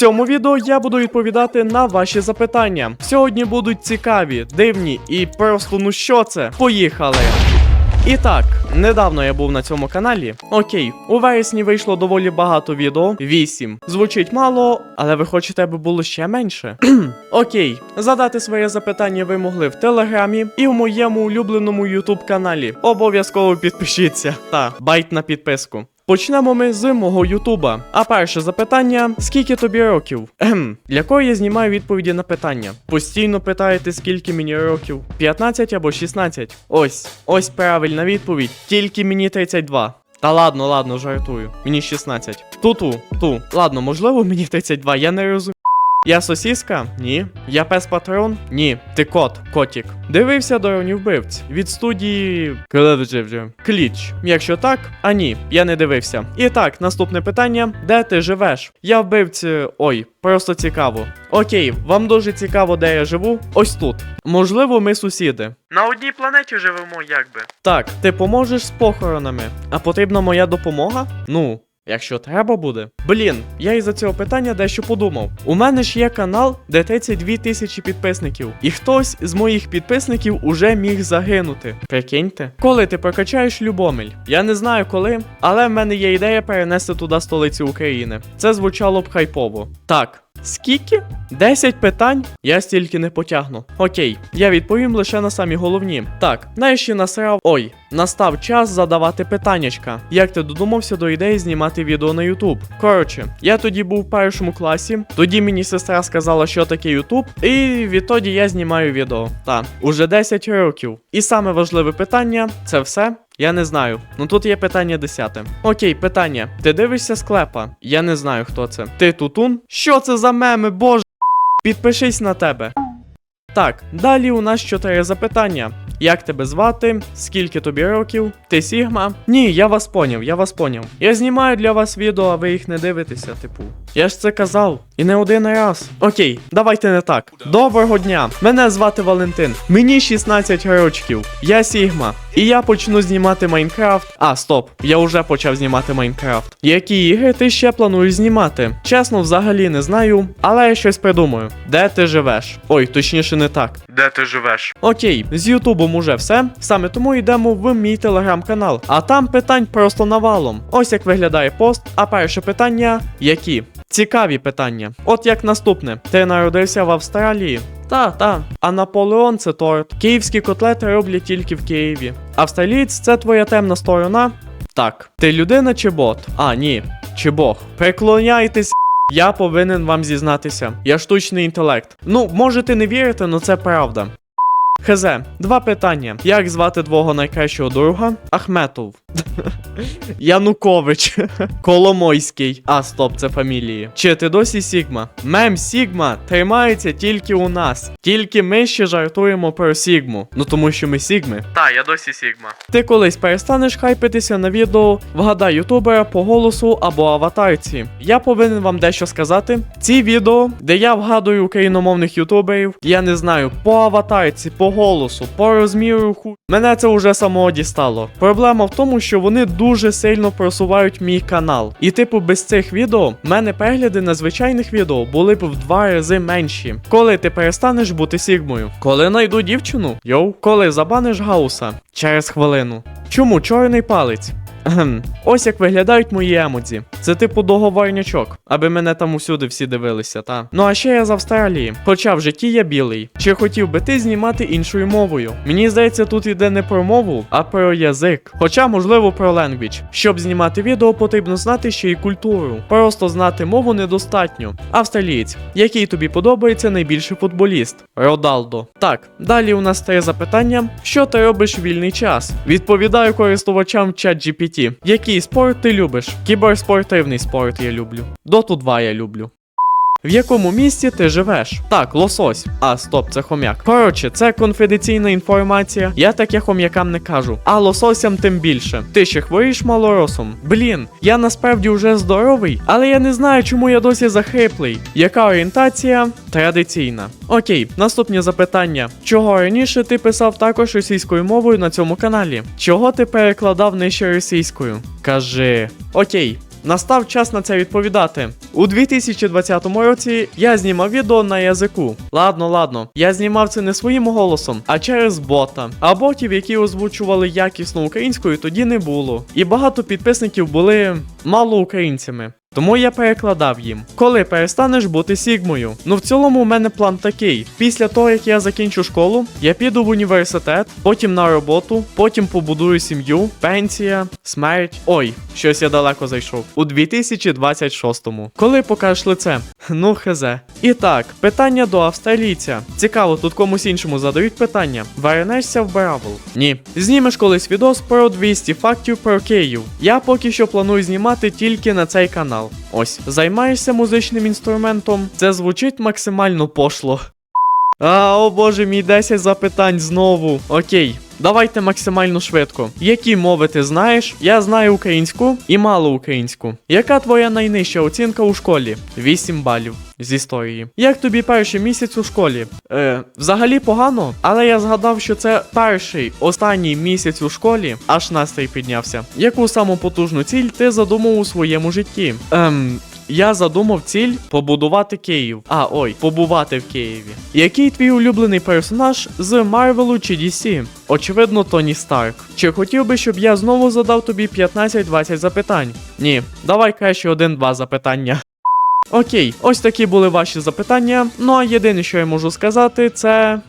цьому відео я буду відповідати на ваші запитання. Сьогодні будуть цікаві, дивні і просто ну що це? Поїхали! І так, недавно я був на цьому каналі. Окей, у вересні вийшло доволі багато відео. 8. Звучить мало, але ви хочете, аби було ще менше. Окей, задати своє запитання ви могли в телеграмі і в моєму улюбленому ютуб каналі. Обов'язково підпишіться та байт на підписку. Почнемо ми з мого Ютуба. А перше запитання: скільки тобі років? Ем, для кого я знімаю відповіді на питання? Постійно питаєте, скільки мені років? 15 або 16? Ось, ось правильна відповідь. Тільки мені 32. Та ладно, ладно, жартую. Мені 16. Ту-ту, ту. Ладно, можливо, мені 32, я не розумію. Я сосіска? Ні. Я пес патрон? Ні. Ти кот, котік. Дивився дороні вбивць від студії Кліч. Якщо так, а ні, я не дивився. І так, наступне питання: де ти живеш? Я вбивці. Ой, просто цікаво. Окей, вам дуже цікаво, де я живу? Ось тут. Можливо, ми сусіди. На одній планеті живемо, якби. Так, ти поможеш з похоронами. А потрібна моя допомога? Ну. Якщо треба буде. Блін, я із-за цього питання дещо подумав. У мене ж є канал, де 32 тисячі підписників, і хтось з моїх підписників уже міг загинути. Прикиньте, коли ти прокачаєш Любомель? Я не знаю коли, але в мене є ідея перенести туди столицю України. Це звучало б хайпово. Так. Скільки? 10 питань? Я стільки не потягну. Окей, я відповім лише на самі головні. Так, нарешті насрав. Ой, настав час задавати питаннячка. Як ти додумався до ідеї знімати відео на Ютуб? Коротше, я тоді був в першому класі, тоді мені сестра сказала, що таке Ютуб, і відтоді я знімаю відео. Та, уже 10 років. І саме важливе питання це все. Я не знаю. Ну тут є питання десяте. Окей, питання. Ти дивишся склепа? Я не знаю, хто це. Ти тутун? Що це за меми, боже? Підпишись на тебе. Так, далі у нас чотири запитання. Як тебе звати? Скільки тобі років? Ти Сігма? Ні, я вас поняв, я вас поняв. Я знімаю для вас відео, а ви їх не дивитеся, типу. Я ж це казав. І не один раз. Окей, давайте не так. Доброго дня! Мене звати Валентин. Мені 16 років. Я Сігма. І я почну знімати Майнкрафт. А, стоп, я вже почав знімати Майнкрафт. Які ігри ти ще плануєш знімати? Чесно, взагалі не знаю, але я щось придумаю. Де ти живеш? Ой, точніше не так. Де ти живеш? Окей, з Ютубом уже все. Саме тому йдемо в мій телеграм-канал. А там питань просто навалом. Ось як виглядає пост. А перше питання які? Цікаві питання. От як наступне: ти народився в Австралії? Та, та. А Наполеон це торт. Київські котлети роблять тільки в Києві. Австралієць це твоя темна сторона? Так. Ти людина чи бот? А, ні. Чи Бог. Преклоняйтесь. Я повинен вам зізнатися. Я штучний інтелект. Ну, можете не вірити, але це правда. ХЗ, два питання. Як звати твого найкращого друга? Ахметов. Янукович. Коломойський. А, стоп, це фамілії. Чи ти досі Сігма? Мем Сігма тримається тільки у нас. Тільки ми ще жартуємо про Сігму. Ну тому що ми Сігми. Та, я досі Сігма. Ти колись перестанеш хайпитися на відео, вгадай ютубера по голосу або аватарці. Я повинен вам дещо сказати. Ці відео, де я вгадую україномовних ютуберів, я не знаю, по аватарці, по голосу, по розміру ху. Мене це вже самого дістало. Проблема в тому, що вони дуже сильно просувають мій канал. І типу, без цих відео в мене перегляди на звичайних відео були б в два рази менші. Коли ти перестанеш бути сігмою? Коли найду дівчину? Йоу, коли забаниш гауса? Через хвилину. Чому чорний палець? Ось як виглядають мої емодзі. Це типу договорнячок, аби мене там усюди всі дивилися, та. Ну а ще я з Австралії. Хоча в житті я білий. Чи хотів би ти знімати іншою мовою? Мені здається, тут йде не про мову, а про язик. Хоча, можливо, про ленгвіч. Щоб знімати відео, потрібно знати ще й культуру. Просто знати мову недостатньо. Австралієць, який тобі подобається найбільший футболіст? Родалдо. Так, далі у нас три запитання. Що ти робиш в вільний час? Відповідаю користувачам ChatGPT. Який спорт ти любиш? Кіберспортивний спорт я люблю. Доту 2 я люблю. В якому місті ти живеш? Так, лосось. А, стоп, це хом'як. Коротше, це конфіденційна інформація. Я таке хом'якам не кажу. А лососям тим більше. Ти ще хворієш малоросом? Блін, я насправді вже здоровий, але я не знаю, чому я досі захриплий. Яка орієнтація? Традиційна. Окей, наступне запитання. Чого раніше ти писав також російською мовою на цьому каналі? Чого ти перекладав нижче російською? Кажи. Окей. Настав час на це відповідати. У 2020 році я знімав відео на язику. Ладно, ладно, я знімав це не своїм голосом, а через бота. А ботів, які озвучували якісно українською, тоді не було. І багато підписників були мало українцями. Тому я перекладав їм. Коли перестанеш бути Сігмою? Ну в цілому у мене план такий: після того як я закінчу школу, я піду в університет, потім на роботу, потім побудую сім'ю, пенсія, смерть. Ой, щось я далеко зайшов. У 2026-му. Коли покажеш лице? Ну хезе. І так, питання до австралійця. Цікаво, тут комусь іншому задають питання. Вернешся в Бравл? Ні. Знімеш колись відос про 200 фактів про Київ. Я поки що планую знімати тільки на цей канал. Ось, займаєшся музичним інструментом. Це звучить максимально пошло. А, о боже, мій 10 запитань знову. Окей. Давайте максимально швидко. Які мови ти знаєш? Я знаю українську і мало українську. Яка твоя найнижча оцінка у школі? 8 балів з історії. Як тобі перший місяць у школі? Е, взагалі погано, але я згадав, що це перший останній місяць у школі, аж настрій піднявся. Яку саму потужну ціль ти задумав у своєму житті? Ем, я задумав ціль побудувати Київ. А, ой, побувати в Києві. Який твій улюблений персонаж з Марвелу чи DC? Очевидно, Тоні Старк. Чи хотів би, щоб я знову задав тобі 15-20 запитань? Ні, давай краще один-два запитання. Окей, ось такі були ваші запитання. Ну а єдине, що я можу сказати, це.